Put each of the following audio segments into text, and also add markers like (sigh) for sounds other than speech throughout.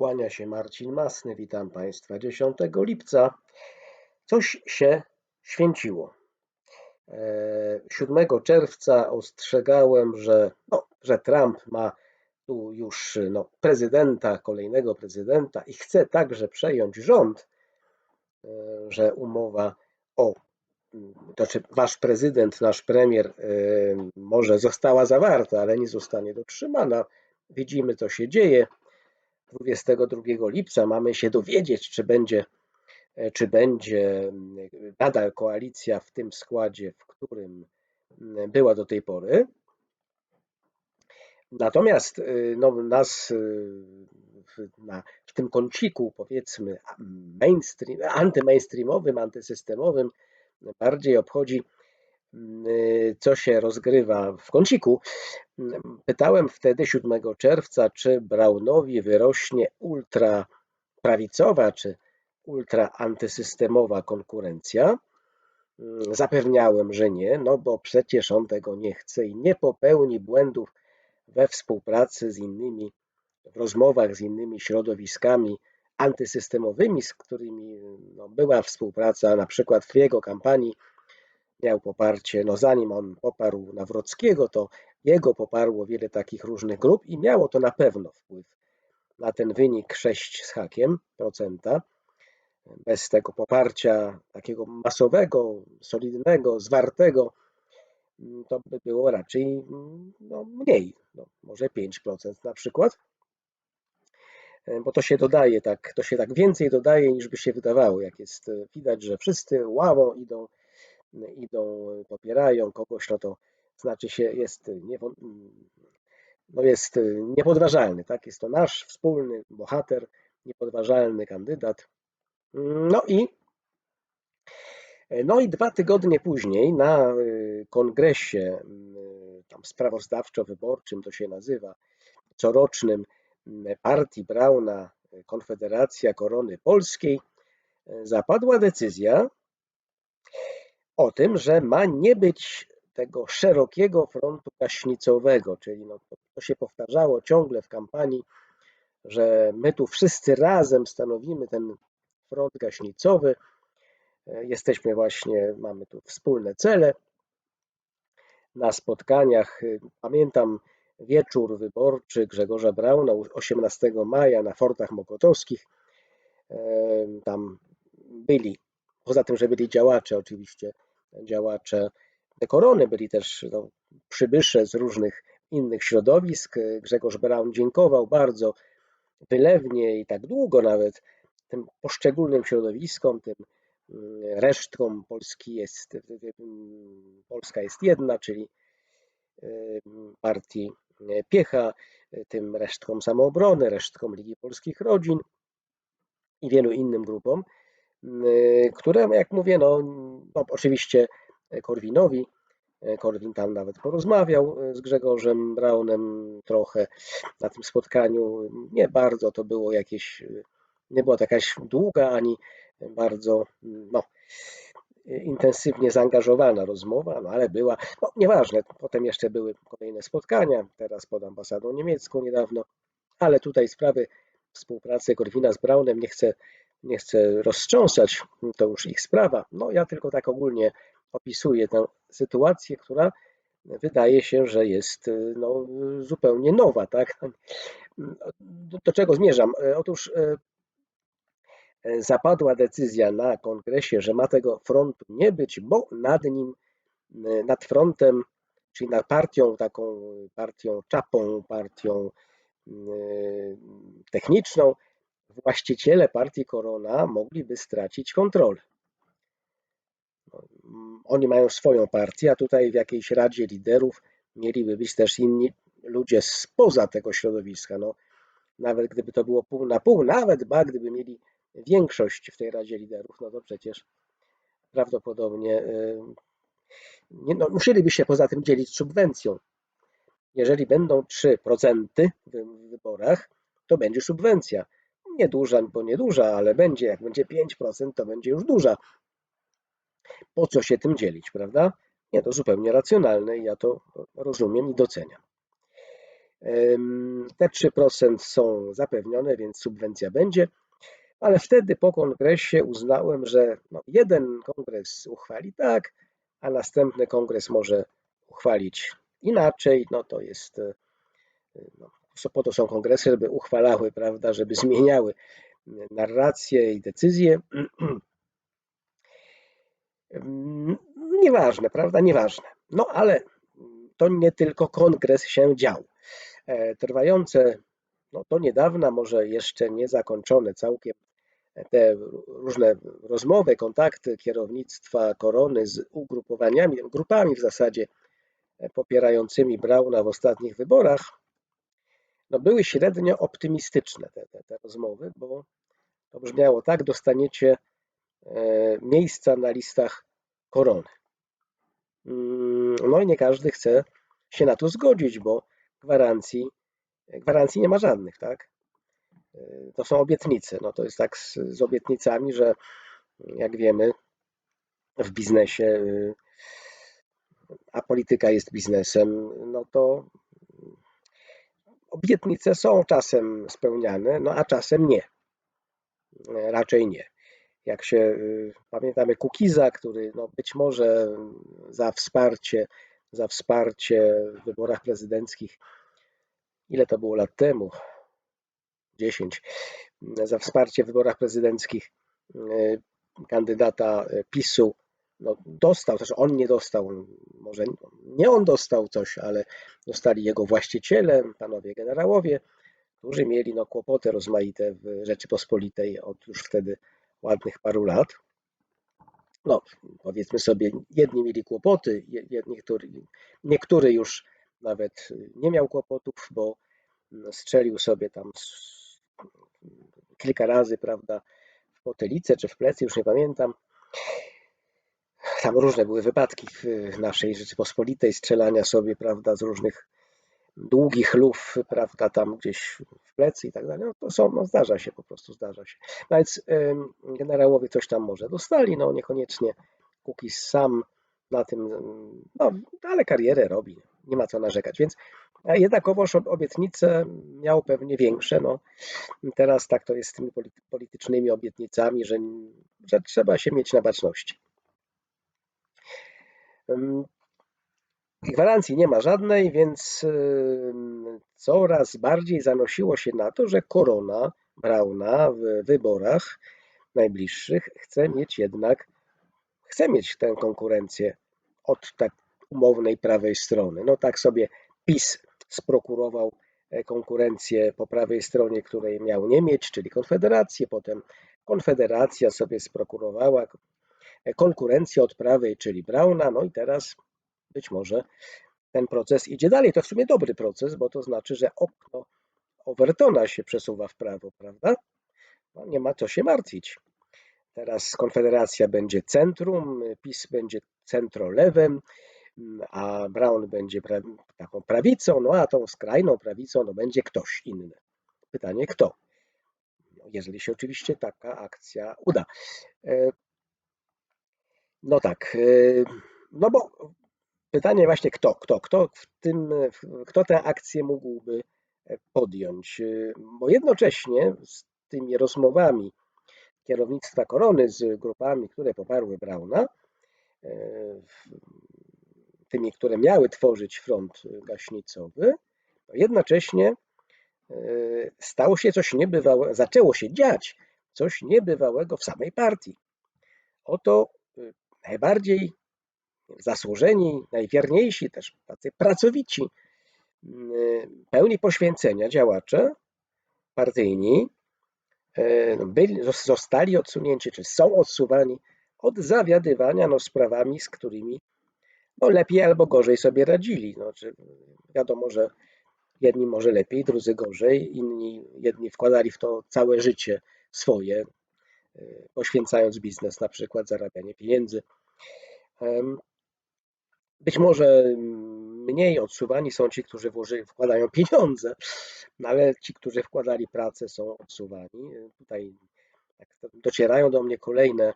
Kłania się Marcin Masny, witam Państwa 10 lipca. Coś się święciło. 7 e, czerwca ostrzegałem, że, no, że Trump ma tu już no, prezydenta, kolejnego prezydenta i chce także przejąć rząd, e, że umowa o to znaczy wasz prezydent, nasz premier e, może została zawarta, ale nie zostanie dotrzymana. Widzimy, co się dzieje. 22 lipca mamy się dowiedzieć, czy będzie, e, czy będzie nadal koalicja w tym składzie, w którym mm, była do tej pory. Natomiast no, nas w, na, w tym kąciku, powiedzmy, mainstream, antymainstreamowym, antysystemowym, bardziej obchodzi co się rozgrywa w kąciku. Mm, pytałem wtedy 7 czerwca, czy Braunowi wyrośnie ultra prawicowa, czy ultra antysystemowa konkurencja. Mm, zapewniałem, że nie, no bo przecież on tego nie chce i nie popełni błędów we współpracy z innymi, w rozmowach z innymi środowiskami antysystemowymi, z którymi no, była współpraca na przykład w jego kampanii miał poparcie, no zanim on poparł Nawrockiego, to jego poparło wiele takich różnych grup i miało to na pewno wpływ na ten wynik 6 z hakiem procenta. Bez tego poparcia takiego masowego, solidnego, zwartego, to by było raczej no, mniej, no, może 5% na przykład. Bo to się dodaje tak, to się tak więcej dodaje niż by się wydawało, jak jest widać, że wszyscy ławą idą idą, popierają kogoś, no to znaczy się jest, no jest niepodważalny, tak? Jest to nasz wspólny bohater, niepodważalny kandydat. No i no i dwa tygodnie później na y, kongresie y, tam sprawozdawczo-wyborczym to się nazywa, corocznym partii Brauna Konfederacja Korony Polskiej zapadła decyzja, o tym, że ma nie być tego szerokiego frontu gaśnicowego, czyli no, to się powtarzało ciągle w kampanii, że my tu wszyscy razem stanowimy ten front gaśnicowy. Jesteśmy właśnie, mamy tu wspólne cele. Na spotkaniach, pamiętam wieczór wyborczy Grzegorza Brauna 18 maja na Fortach Mokotowskich. Tam byli, poza tym, że byli działacze oczywiście działacze korony, byli też no, przybysze z różnych innych środowisk. Grzegorz Braun dziękował bardzo wylewnie i tak długo nawet tym poszczególnym środowiskom, tym mm, resztkom Polski jest, Polska jest jedna, czyli partii Piecha, tym resztkom samoobrony, resztkom Ligi Polskich Rodzin i wielu innym grupom. Y, które, jak mówię, no, no oczywiście Korwinowi, y, Korwin tam nawet porozmawiał y, z Grzegorzem Braunem trochę na tym spotkaniu. Nie bardzo to było jakieś, nie była to jakaś długa ani bardzo no, intensywnie zaangażowana rozmowa, no ale była, no nieważne, potem jeszcze były kolejne spotkania, teraz pod ambasadą niemiecką niedawno, ale tutaj sprawy współpracy Korwina z Braunem nie chcę nie chcę roztrząsać, to już ich sprawa. No ja tylko tak ogólnie opisuję tę sytuację, która wydaje się, że jest no, zupełnie nowa. Tak? Do, do czego zmierzam? Otóż e, zapadła decyzja na kongresie, że ma tego frontu nie być, bo nad nim, nad frontem, czyli nad partią, taką partią czapą, partią e, techniczną, właściciele partii Korona mogliby stracić kontrolę. Oni mają swoją partię, a tutaj w jakiejś radzie liderów mieliby być też inni ludzie spoza tego środowiska. No, nawet gdyby to było pół na pół, nawet ba, gdyby mieli większość w tej radzie liderów, no to przecież prawdopodobnie nie, no, musieliby się poza tym dzielić subwencją. Jeżeli będą 3% w wyborach, to będzie subwencja nieduża, bo nieduża, ale będzie, jak będzie 5%, to będzie już duża. Po co się tym dzielić, prawda? Nie, to zupełnie racjonalne i ja to rozumiem i doceniam. Te 3% są zapewnione, więc subwencja będzie, ale wtedy po kongresie uznałem, że no jeden kongres uchwali tak, a następny kongres może uchwalić inaczej. No to jest, e, no, po to są kongresy, żeby uchwalały, prawda, żeby zmieniały narracje i decyzje. (clears throat) Nieważne, prawda? Nieważne. No ale to nie tylko kongres się dział. E, trwające no, do niedawna, może jeszcze niezakończone całkiem te różne rozmowy, kontakty kierownictwa korony z ugrupowaniami, grupami w zasadzie e, popierającymi Brauna w ostatnich wyborach, no były średnio optymistyczne te, te, te rozmowy, bo to brzmiało tak, dostaniecie miejsca na listach korony. Mm, no i nie każdy chce się na to zgodzić, bo gwarancji, gwarancji nie ma żadnych, tak? E, to są obietnice. No to jest tak z, z obietnicami, że jak wiemy, w biznesie, y, a polityka jest biznesem, no to obietnice są czasem spełniane, no a czasem nie. E, raczej nie. Jak się y, pamiętamy Kukiza, który no być może za wsparcie, za wsparcie w wyborach prezydenckich, ile to było lat temu? 10, za wsparcie w wyborach prezydenckich y, kandydata PiSu no, dostał, też on nie dostał, może nie on dostał coś, ale dostali jego właściciele, panowie generałowie, którzy mieli no, kłopoty rozmaite w Rzeczypospolitej od już wtedy ładnych paru lat. No, powiedzmy sobie, jedni mieli kłopoty, niektóry, niektóry już nawet nie miał kłopotów, bo strzelił sobie tam kilka razy, prawda, w potylicę czy w plecy, już nie pamiętam. Tam różne były wypadki w naszej Rzeczypospolitej, strzelania sobie, prawda, z różnych długich luf, prawda, tam gdzieś w plecy i tak dalej. No to są, no zdarza się, po prostu zdarza się. No więc generałowie coś tam może dostali, no niekoniecznie Kukiz sam na tym, no ale karierę robi, nie ma co narzekać, więc jednakowoż obietnice miał pewnie większe. No, teraz tak to jest z tymi politycznymi obietnicami, że, że trzeba się mieć na baczności. Gwarancji nie ma żadnej, więc coraz bardziej zanosiło się na to, że korona Brauna w wyborach najbliższych chce mieć jednak, chce mieć tę konkurencję od tak umownej prawej strony. No tak sobie PiS sprokurował e, konkurencję po prawej stronie, której miał nie mieć, czyli Konfederację. Potem Konfederacja sobie sprokurowała e, konkurencję od prawej, czyli Brauna. No i teraz być może ten proces idzie dalej. To w sumie dobry proces, bo to znaczy, że okno Overtona się przesuwa w prawo, prawda? No nie ma co się martwić. Teraz Konfederacja będzie centrum, PiS będzie centrolewem, a Brown będzie taką prawicą, no a tą skrajną prawicą no będzie ktoś inny. Pytanie kto? No, jeżeli się oczywiście taka akcja uda. E, no tak, e, no bo pytanie właśnie kto, kto, kto w tym, kto tę akcję mógłby podjąć, e, bo jednocześnie z tymi rozmowami kierownictwa korony z grupami, które poparły Brauna, tymi, które miały tworzyć front gaśnicowy, jednocześnie e, stało się coś niebywałego, zaczęło się dziać coś niebywałego w samej partii. Oto e, najbardziej zasłużeni, najwierniejsi, też tacy pracowici, e, pełni poświęcenia działacze partyjni byli, zostali odsunięci, czy są odsuwani od zawiadywania no, sprawami, z którymi no lepiej albo gorzej sobie radzili. Znaczy, wiadomo, że jedni może lepiej, drudzy gorzej, inni jedni wkładali w to całe życie swoje, e, poświęcając biznes, na przykład zarabianie pieniędzy. Być może mniej odsuwani są ci, którzy wkładają pieniądze, no ale ci, którzy wkładali pracę, są odsuwani. Tutaj tak, docierają do mnie kolejne,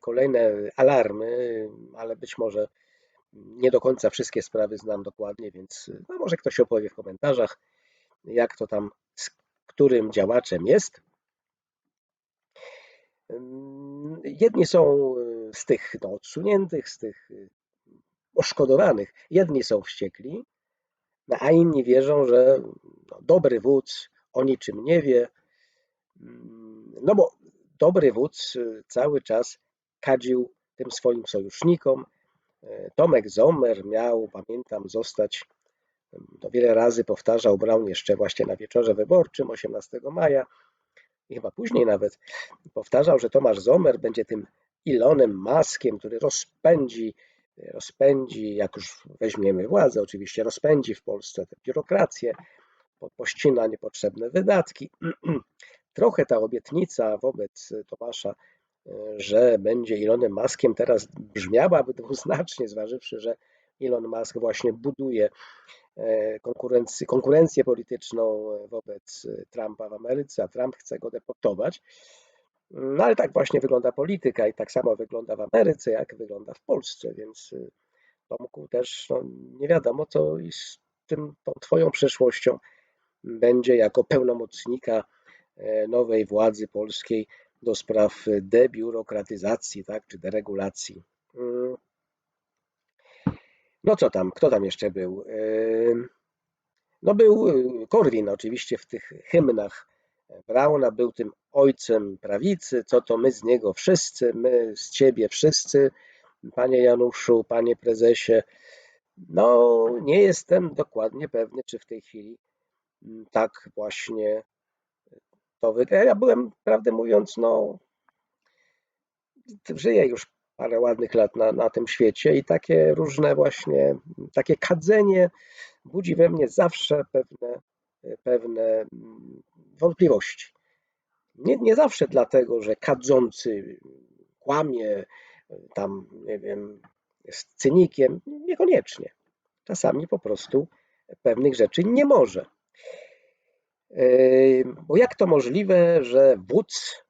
kolejne alarmy, ale być może nie do końca wszystkie sprawy znam dokładnie, więc no może ktoś opowie w komentarzach. jak to tam z którym działaczem jest. Jedni są z tych no, odsuniętych, z tych poszkodowanych, jedni są wściekli, a inni wierzą, że no, dobry wódz o niczym nie wie. No bo dobry wódz cały czas kadził tym swoim sojusznikom. Tomek Zomer miał, pamiętam, zostać, to wiele razy powtarzał Brown jeszcze właśnie na wieczorze wyborczym 18 maja i chyba później nawet powtarzał, że Tomasz Zomer będzie tym Ilonem Maskiem, który rozpędzi, rozpędzi, jak już weźmiemy władzę, oczywiście rozpędzi w Polsce tę biurokrację, pościna niepotrzebne wydatki. (clears throat) Trochę ta obietnica wobec Tomasza że będzie Elonem Muskiem, teraz brzmiałaby dwuznacznie, zważywszy, że Elon Musk właśnie buduje e, konkurencję, konkurencję polityczną wobec Trumpa w Ameryce, a Trump chce go deportować. No ale tak właśnie wygląda polityka i tak samo wygląda w Ameryce, jak wygląda w Polsce, więc e, Tomku też no, nie wiadomo, co z tym, tą twoją przeszłością będzie jako pełnomocnika e, nowej władzy polskiej do spraw debiurokratyzacji, tak, czy deregulacji. Mm. No co tam, kto tam jeszcze był? No był y, Korwin oczywiście w tych hymnach Brauna, był tym ojcem prawicy, co to my z niego wszyscy, my z ciebie wszyscy, panie Januszu, panie prezesie. No nie jestem dokładnie pewny, czy w tej chwili mm, tak właśnie to Ja byłem, prawdę mówiąc, no, żyję już parę ładnych lat na, na tym świecie i takie różne właśnie, takie kadzenie budzi we mnie zawsze pewne, pewne wątpliwości. Nie, nie zawsze dlatego, że kadzący kłamie, tam, nie wiem, jest cynikiem, niekoniecznie. Czasami po prostu pewnych rzeczy nie może. Bo jak to możliwe, że wódz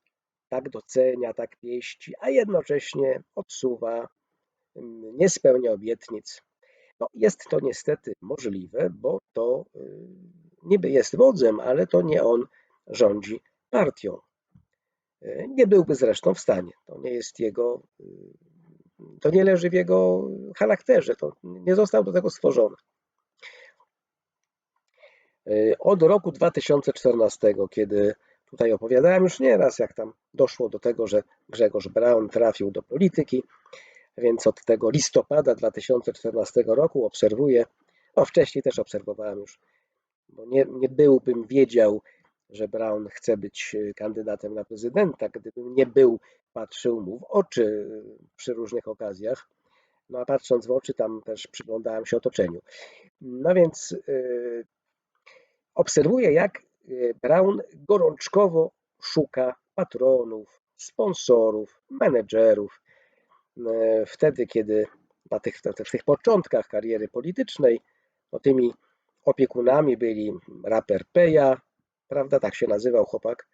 tak docenia, tak pieści, a jednocześnie odsuwa, nie spełnia obietnic? No, jest to niestety możliwe, bo to y, niby jest wodzem, ale to nie on rządzi partią. Y, nie byłby zresztą w stanie. To nie jest jego, y, to nie leży w jego charakterze, to nie został do tego stworzony. Od roku 2014, kiedy tutaj opowiadałem już nieraz, jak tam doszło do tego, że Grzegorz Braun trafił do polityki, więc od tego listopada 2014 roku obserwuję, no wcześniej też obserwowałem już, bo nie, nie byłbym wiedział, że Brown chce być y, kandydatem na prezydenta, gdybym nie był, patrzył mu w oczy y, przy różnych okazjach. No a patrząc w oczy, tam też przyglądałem się otoczeniu. No więc Obserwuję, jak e, Brown gorączkowo szuka patronów, sponsorów, menedżerów. E, wtedy, kiedy na tych, w tych początkach kariery politycznej, no tymi opiekunami byli raper Peja, prawda, tak się nazywał chłopak.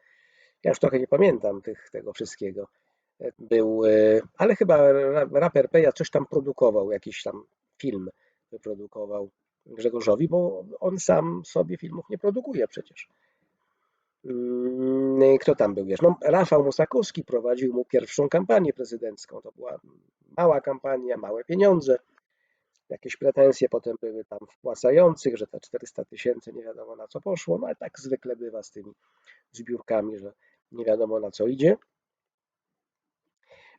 Ja już trochę nie pamiętam tych, tego wszystkiego. E, był, ale chyba raper Peja coś tam produkował, jakiś tam film wyprodukował Grzegorzowi, bo on sam sobie filmów nie produkuje przecież. Mm, kto tam był? Wiesz? No, Rafał Mosakowski prowadził mu pierwszą kampanię prezydencką. To była mała kampania, małe pieniądze. Jakieś pretensje potem były tam wpłacających, że te 400 tysięcy nie wiadomo na co poszło, no ale tak zwykle bywa z tymi zbiórkami, że nie wiadomo na co idzie.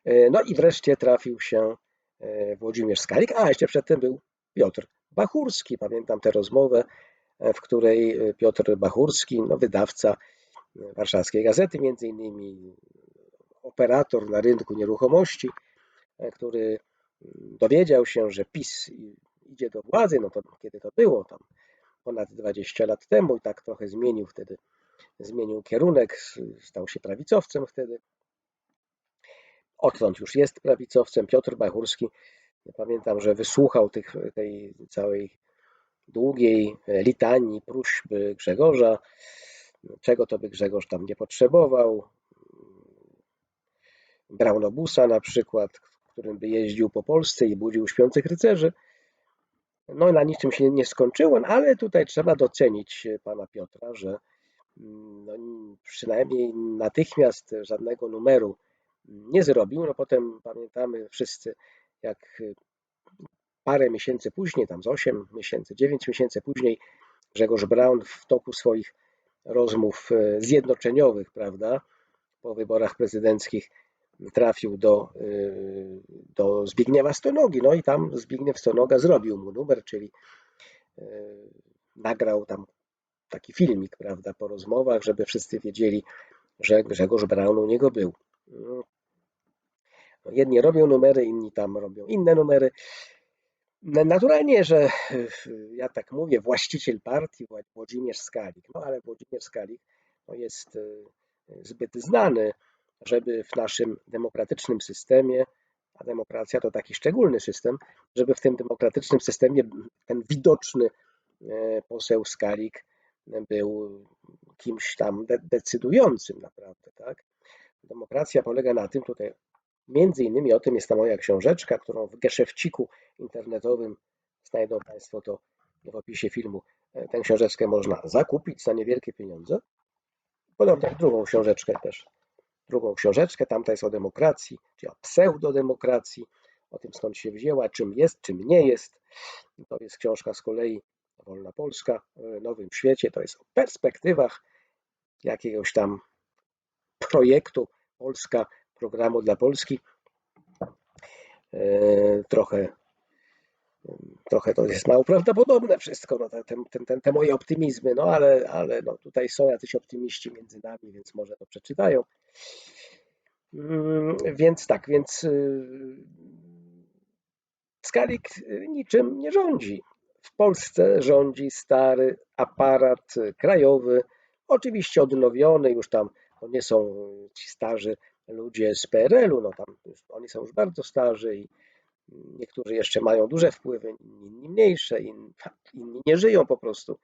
E, no i wreszcie trafił się e, Włodzimierz Skalik, a jeszcze przedtem był Piotr Bachurski. Pamiętam tę rozmowę, w której e, Piotr Bachurski, no wydawca e, warszawskiej gazety, między innymi operator na rynku nieruchomości, który mm, dowiedział się, że PiS idzie do władzy, no to kiedy to było, tam ponad 20 lat temu i tak trochę zmienił wtedy, zmienił kierunek, stał się prawicowcem wtedy. Odtąd już jest prawicowcem. Piotr Bachurski Pamiętam, że wysłuchał tych, tej całej długiej litanii próśby Grzegorza, czego to by Grzegorz tam nie potrzebował. Braunobusa na przykład, którym by jeździł po Polsce i budził śpiących rycerzy. No na niczym się nie skończyło, no, ale tutaj trzeba docenić pana Piotra, że mm, no, przynajmniej natychmiast żadnego numeru nie zrobił. No potem pamiętamy wszyscy, jak parę miesięcy później, tam z 8 miesięcy, 9 miesięcy później, Grzegorz Braun w toku swoich rozmów e, zjednoczeniowych, prawda, po wyborach prezydenckich trafił do, e, do Zbigniewa Stonogi. No i tam Zbigniew Stonoga zrobił mu numer, czyli e, nagrał tam taki filmik, prawda, po rozmowach, żeby wszyscy wiedzieli, że Grzegorz Braun u niego był. No, jedni robią numery, inni tam robią inne numery. Naturalnie, że ja tak mówię, właściciel partii Włodzimierz Skalik, no ale Włodzimierz Skalik no jest e, zbyt znany, żeby w naszym demokratycznym systemie, a demokracja to taki szczególny system, żeby w tym demokratycznym systemie ten widoczny e, poseł Skalik był kimś tam decydującym naprawdę, tak? Demokracja polega na tym, tutaj Między innymi o tym jest ta moja książeczka, którą w geszefciku internetowym znajdą Państwo to w opisie filmu. E, tę książeczkę można zakupić za niewielkie pieniądze. Podobnie jak drugą książeczkę też. Drugą książeczkę, tamta jest o demokracji, czy o pseudodemokracji, o tym skąd się wzięła, czym jest, czym nie jest. To jest książka z kolei Wolna Polska w Nowym Świecie. To jest o perspektywach jakiegoś tam projektu Polska programu dla Polski. E, trochę, trochę to jest mało prawdopodobne wszystko, no, te, te, te, te moje optymizmy, no ale, ale no, tutaj są jacyś optymiści między nami, więc może to przeczytają. Mm, więc tak, więc y, Skalik niczym nie rządzi. W Polsce rządzi stary aparat krajowy, oczywiście odnowiony, już tam nie są ci starzy ludzie z PRL-u, no tam oni są już bardzo starzy i niektórzy jeszcze mają duże wpływy, inni mniejsze, inni, inni nie żyją po prostu.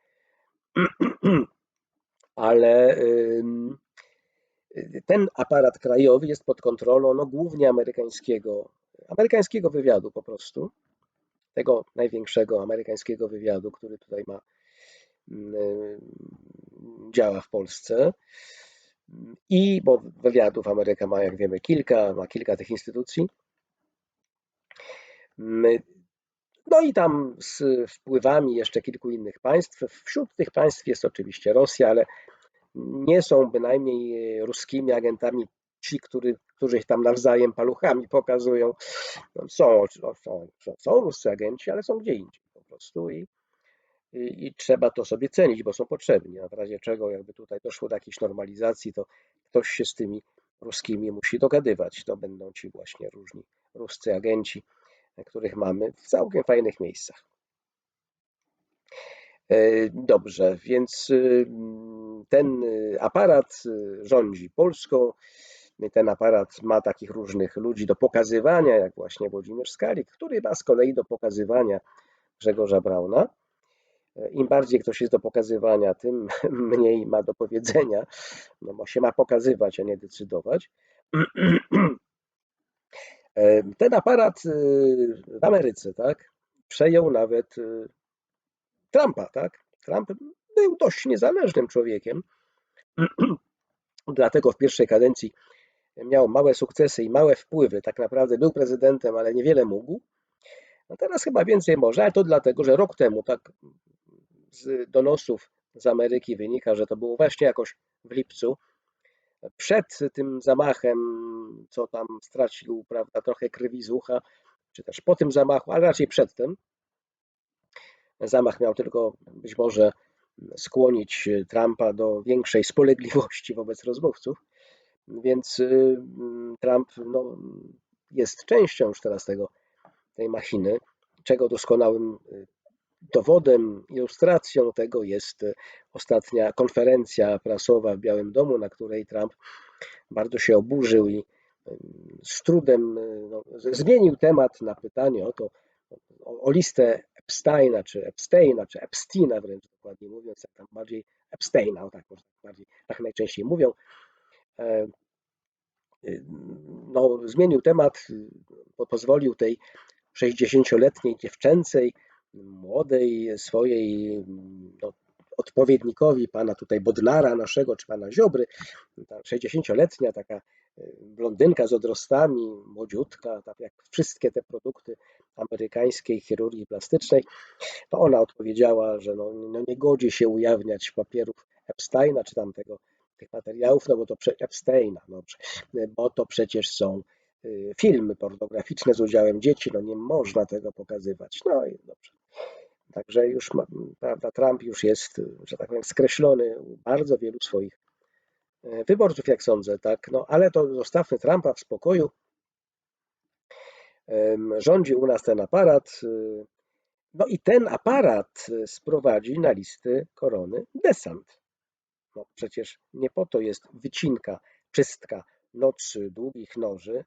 (clears throat) Ale ten aparat krajowy jest pod kontrolą no, głównie amerykańskiego, amerykańskiego wywiadu po prostu, tego największego amerykańskiego wywiadu, który tutaj ma działa w Polsce. I bo wywiadów Ameryka ma, jak wiemy, kilka, ma kilka tych instytucji. No i tam z wpływami jeszcze kilku innych państw. Wśród tych państw jest oczywiście Rosja, ale nie są bynajmniej ruskimi agentami ci, którzy, którzy tam nawzajem paluchami pokazują. No, są, są, są ruscy agenci, ale są gdzie indziej po prostu i i trzeba to sobie cenić, bo są potrzebni. A w razie czego, jakby tutaj doszło do jakiejś normalizacji, to ktoś się z tymi ruskimi musi dogadywać. To będą ci właśnie różni ruscy agenci, których mamy w całkiem fajnych miejscach. E, dobrze, więc y, ten aparat rządzi Polską. Ten aparat ma takich różnych ludzi do pokazywania, jak właśnie Włodzimierz Skalik, który ma z kolei do pokazywania Grzegorza Brauna. Im bardziej ktoś jest do pokazywania, tym (laughs) mniej ma do powiedzenia, no bo się ma pokazywać, a nie decydować. (clears throat) Ten aparat y, w Ameryce, tak, przejął nawet y, Trumpa, tak. Trump był dość niezależnym człowiekiem, (clears throat) dlatego w pierwszej kadencji miał małe sukcesy i małe wpływy. Tak naprawdę był prezydentem, ale niewiele mógł. No teraz chyba więcej może, ale to dlatego, że rok temu, tak z donosów z Ameryki wynika, że to było właśnie jakoś w lipcu, przed tym zamachem, co tam stracił, prawda, trochę krwi z ucha, czy też po tym zamachu, ale raczej przed tym. Zamach miał tylko być może skłonić Trumpa do większej spolegliwości wobec rozmówców, więc y, Trump no, jest częścią już teraz tego, tej machiny, czego doskonałym y, Dowodem, ilustracją tego jest e, ostatnia konferencja prasowa w Białym Domu, na której Trump bardzo się oburzył i z trudem e, no, zmienił temat na pytanie o to, o, o listę Epsteina, czy Epsteina, czy Epsteina wręcz dokładnie mówiąc, jak tam bardziej Epsteina, o tak, bardziej, tak najczęściej mówią. E, no, zmienił temat, pozwolił tej 60-letniej dziewczęcej młodej swojej no, odpowiednikowi pana tutaj Bodnara naszego, czy pana Ziobry, ta 60-letnia taka y, blondynka z odrostami, młodziutka, tak jak wszystkie te produkty amerykańskiej chirurgii plastycznej, to ona odpowiedziała, że no, no nie godzi się ujawniać papierów Epsteina, czy tam tego, tych materiałów, no bo to Epsteina, no, bo to przecież są y, filmy pornograficzne z udziałem dzieci, no nie można tego pokazywać. No i dobrze. Także już prawda, Trump już jest, że tak powiem, skreślony u bardzo wielu swoich e, wyborców, jak sądzę, tak. No ale to zostawmy Trumpa w spokoju. Rządzi u nas ten aparat. Y, no i ten aparat sprowadzi na listy korony desant. No przecież nie po to jest wycinka, czystka noc długich noży,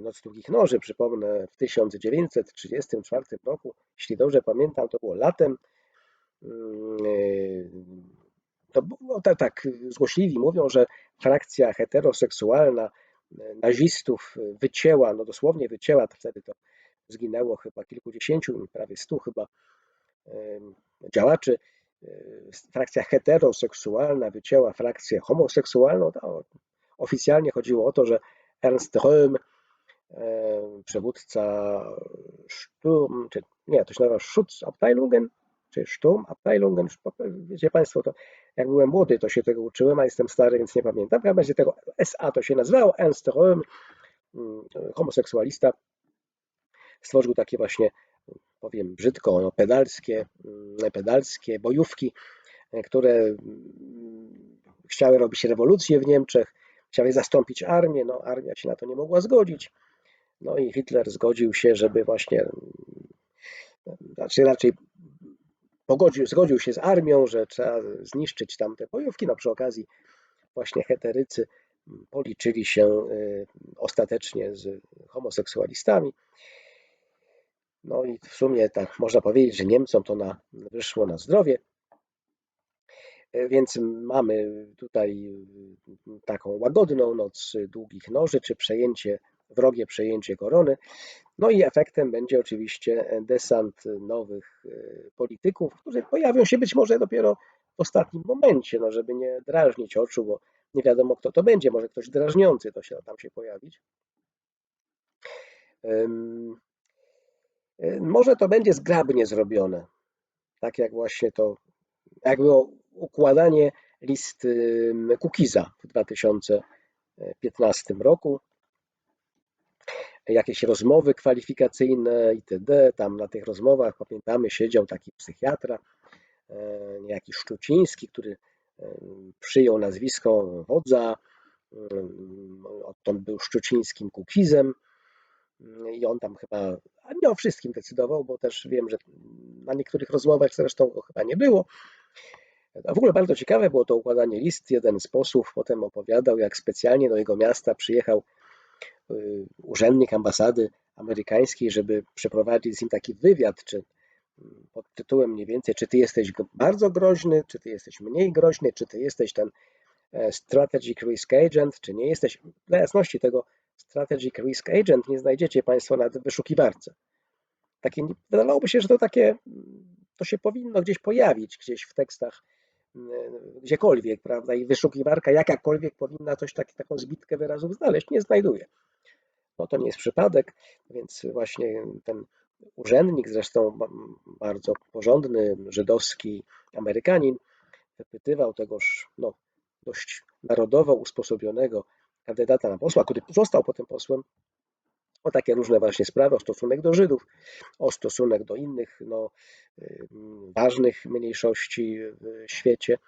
Noc Długich Noży, przypomnę, w 1934 roku, jeśli dobrze pamiętam, to było latem, mm, e, to było tak, tak, złośliwi mówią, że frakcja heteroseksualna e, nazistów wycięła, no dosłownie wycięła, wtedy to zginęło chyba kilkudziesięciu, prawie stu chyba działaczy. Frakcja heteroseksualna wycięła frakcję homoseksualną. To oficjalnie chodziło o to, że Ernst Röhm, e, przywódca Sturm, czy nie, to się nazywa Schutzabteilungen, czy Sturmabteilungen, wiecie Państwo, to jak byłem młody, to się tego uczyłem, a jestem stary, więc nie pamiętam. W razie tego SA to się nazywało, Ernst Röhm, mm, homoseksualista, stworzył takie właśnie, powiem brzydko, no, pedalskie, mm, pedalskie bojówki, e, które mm, chciały robić rewolucję w Niemczech, chciały zastąpić armię, no armia się na to nie mogła zgodzić. No i Hitler zgodził się, żeby właśnie, znaczy raczej pogodził, zgodził się z armią, że trzeba zniszczyć tamte bojówki. No przy okazji właśnie heterycy policzyli się y, ostatecznie z homoseksualistami. No i w sumie tak można powiedzieć, że Niemcom to na, wyszło na zdrowie. Więc mamy tutaj y, taką łagodną noc długich noży, czy przejęcie, wrogie przejęcie korony. No i efektem będzie oczywiście desant nowych y, polityków, którzy pojawią się być może dopiero w ostatnim momencie, no żeby nie drażnić oczu, bo nie wiadomo kto to będzie, może ktoś drażniący to się tam się pojawić. Y, może to będzie zgrabnie zrobione, tak jak właśnie to, jak było układanie list Kukiza w 2015 roku. Jakieś rozmowy kwalifikacyjne itd. Tam na tych rozmowach, pamiętamy, siedział taki psychiatra, e, niejaki Szczuciński, który przyjął nazwisko wodza, odtąd był Szczucińskim Kukizem i on tam chyba nie o wszystkim decydował, bo też wiem, że na niektórych rozmowach zresztą go chyba nie było, w ogóle bardzo ciekawe było to układanie list. Jeden z posłów potem opowiadał, jak specjalnie do jego miasta przyjechał y, urzędnik ambasady amerykańskiej, żeby przeprowadzić z nim taki wywiad, czy mm, pod tytułem mniej więcej, czy ty jesteś bardzo groźny, czy ty jesteś mniej groźny, czy ty jesteś ten e, strategic risk agent, czy nie jesteś. Dla jasności tego strategic risk agent nie znajdziecie Państwo na wyszukiwarce. Takie, wydawałoby się, że to takie, to się powinno gdzieś pojawić, gdzieś w tekstach gdziekolwiek, prawda, i wyszukiwarka jakakolwiek powinna coś taki, taką zbitkę wyrazów znaleźć, nie znajduje. No to nie jest przypadek, więc właśnie ten urzędnik, zresztą bardzo porządny, żydowski Amerykanin, wypytywał tegoż no, dość narodowo usposobionego kandydata na posła, który został potem posłem, o takie różne właśnie sprawy, o stosunek do Żydów, o stosunek do innych no, ważnych mniejszości w świecie.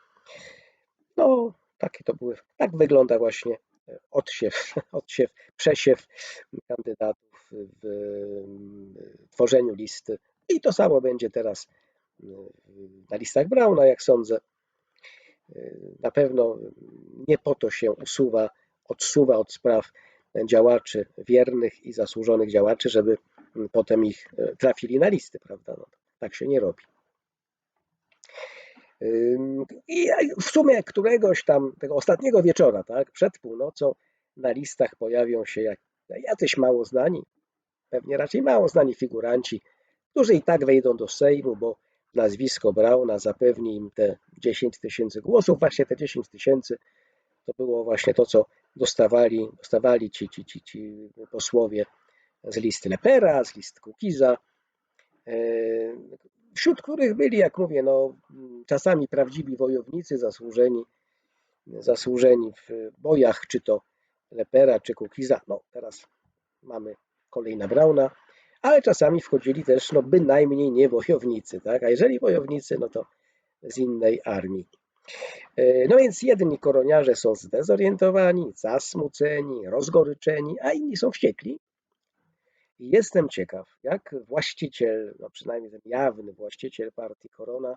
No, takie to były, tak wygląda właśnie odsiew, (laughs) odsiew, przesiew kandydatów w tworzeniu listy. I to samo będzie teraz na listach Brauna, jak sądzę. Na pewno nie po to się usuwa, odsuwa od spraw działaczy, wiernych i zasłużonych działaczy, żeby potem ich e, trafili na listy, prawda? No, tak się nie robi. I w sumie któregoś tam, tego ostatniego wieczora, tak, przed północą, na listach pojawią się jak, jacyś mało znani, pewnie raczej mało znani figuranci, którzy i tak wejdą do Sejmu, bo nazwisko Brauna zapewni im te 10 tysięcy głosów. Właśnie te 10 tysięcy to było właśnie to, co dostawali, dostawali ci, ci, ci, ci posłowie z listy Lepera, z listy Kukiza, e, wśród których byli, jak mówię, no, czasami prawdziwi wojownicy zasłużeni, zasłużeni w bojach, czy to Lepera, czy Kukiza. No teraz mamy kolej na Brauna, ale czasami wchodzili też no, bynajmniej nie wojownicy, tak? a jeżeli wojownicy, no to z innej armii. E, no więc jedni koroniarze są zdezorientowani, zasmuceni, rozgoryczeni, a inni są wściekli. I jestem ciekaw, jak właściciel, no przynajmniej ten jawny właściciel partii Korona,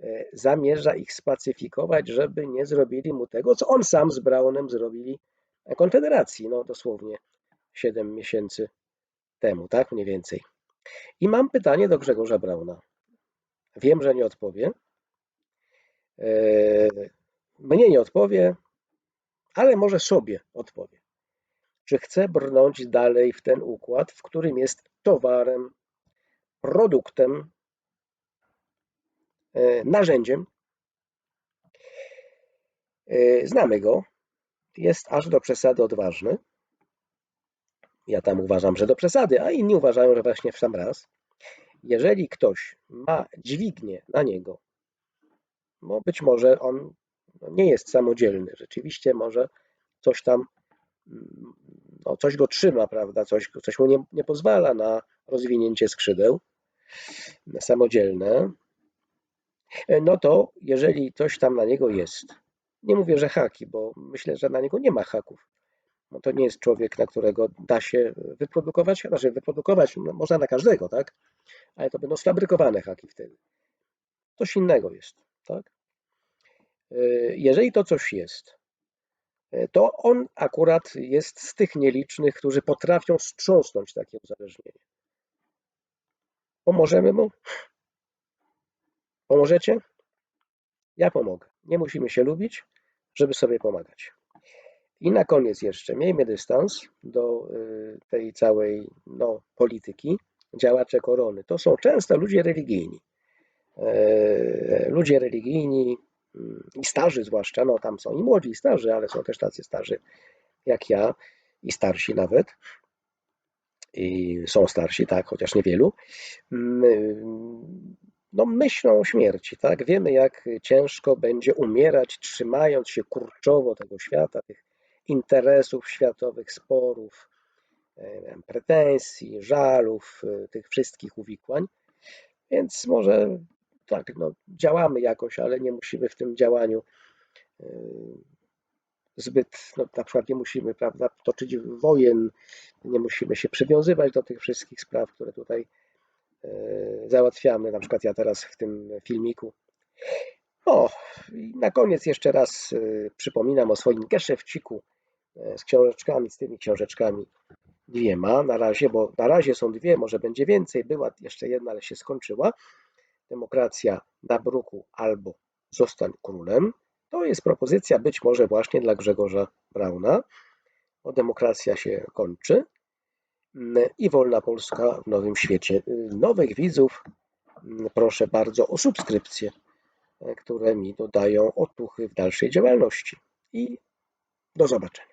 e, zamierza ich spacyfikować, żeby nie zrobili mu tego, co on sam z Braunem zrobili Konfederacji, no dosłownie 7 miesięcy temu, tak mniej więcej. I mam pytanie do Grzegorza Brauna. Wiem, że nie odpowie. E, mnie nie odpowie, ale może sobie odpowie. Czy chce brnąć dalej w ten układ, w którym jest towarem, produktem, e, narzędziem? E, znamy go. Jest aż do przesady odważny. Ja tam uważam, że do przesady, a inni uważają, że właśnie w sam raz. Jeżeli ktoś ma dźwignię na niego, bo być może on nie jest samodzielny, rzeczywiście może coś tam, no coś go trzyma, prawda, coś, coś mu nie, nie pozwala na rozwinięcie skrzydeł samodzielne, no to jeżeli coś tam na niego jest, nie mówię, że haki, bo myślę, że na niego nie ma haków, no to nie jest człowiek, na którego da się wyprodukować, znaczy wyprodukować no można na każdego, tak? Ale to będą sfabrykowane haki wtedy. Coś innego jest, tak? E, jeżeli to coś jest, e, to on akurat jest z tych nielicznych, którzy potrafią strząsnąć takie uzależnienie. Pomożemy mu? Pomożecie? Ja pomogę. Nie musimy się lubić, żeby sobie pomagać. I na koniec jeszcze miejmy dystans do y, tej całej no, polityki. Działacze korony to są często ludzie religijni. E, ludzie religijni mm, i starzy zwłaszcza, no tam są i młodzi i starzy, ale są też tacy starzy jak ja i starsi nawet. I są starsi, tak, chociaż niewielu. Mm, no, myślą o śmierci, tak? Wiemy, jak ciężko będzie umierać, trzymając się kurczowo tego świata, tych interesów światowych, sporów, pretensji, żalów, e, tych wszystkich uwikłań. Więc może tak, no, działamy jakoś, ale nie musimy w tym działaniu e, zbyt, no, na przykład nie musimy prawda, toczyć wojen, nie musimy się przywiązywać do tych wszystkich spraw, które tutaj e, załatwiamy. Na przykład ja teraz w tym filmiku. O, i na koniec jeszcze raz przypominam o swoim geszewciku E, z książeczkami, z tymi książeczkami dwiema na razie, bo na razie są dwie, może będzie więcej, była jeszcze jedna, ale się skończyła. Demokracja na bruku albo zostań królem. To jest propozycja być może właśnie dla Grzegorza Brauna, bo demokracja się kończy mm, i wolna Polska w nowym świecie. Nowych widzów mm, proszę bardzo o subskrypcje, e, które mi dodają otuchy w dalszej działalności. I do zobaczenia.